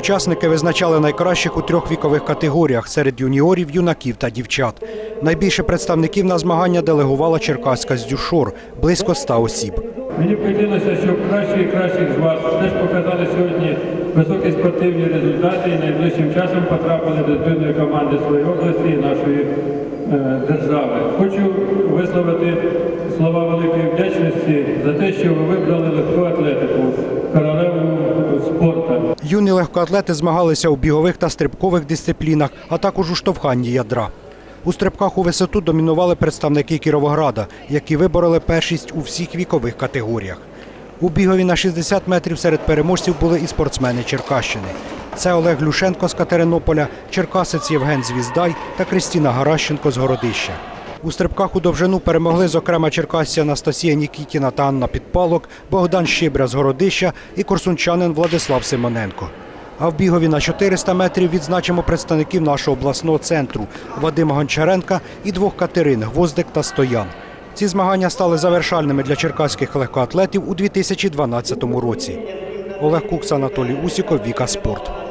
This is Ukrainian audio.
Учасники визначали найкращих у трьох вікових категоріях серед юніорів, юнаків та дівчат. Найбільше представників на змагання делегувала Черкаська здюшор – близько 100 осіб. Мені хотілося, щоб кращі і кращих з вас теж показали сьогодні високі спортивні результати і найближчим часом потрапили до збірної команди своєї області і нашої е, держави. Хочу висловити слова великої вдячності за те, що ви вибрали легку атлетику, королеву. Юні легкоатлети змагалися у бігових та стрибкових дисциплінах, а також у штовханні ядра. У стрибках у висоту домінували представники Кіровограда, які вибороли першість у всіх вікових категоріях. У бігові на 60 метрів серед переможців були і спортсмени Черкащини. Це Олег Люшенко з Катеринополя, черкасець Євген Звіздай та Кристіна Гаращенко з Городища. У стрибках у довжину перемогли, зокрема, черкасці Анастасія Нікітіна та Анна Підпалок, Богдан Щибря з Городища і корсунчанин Владислав Симоненко. А в бігові на 400 метрів відзначимо представників нашого обласного центру Вадима Гончаренка і двох Катерин Гвоздик та Стоян. Ці змагання стали завершальними для черкаських легкоатлетів у 2012 році. Олег Кукс, Анатолій Усіков, Віка Спорт.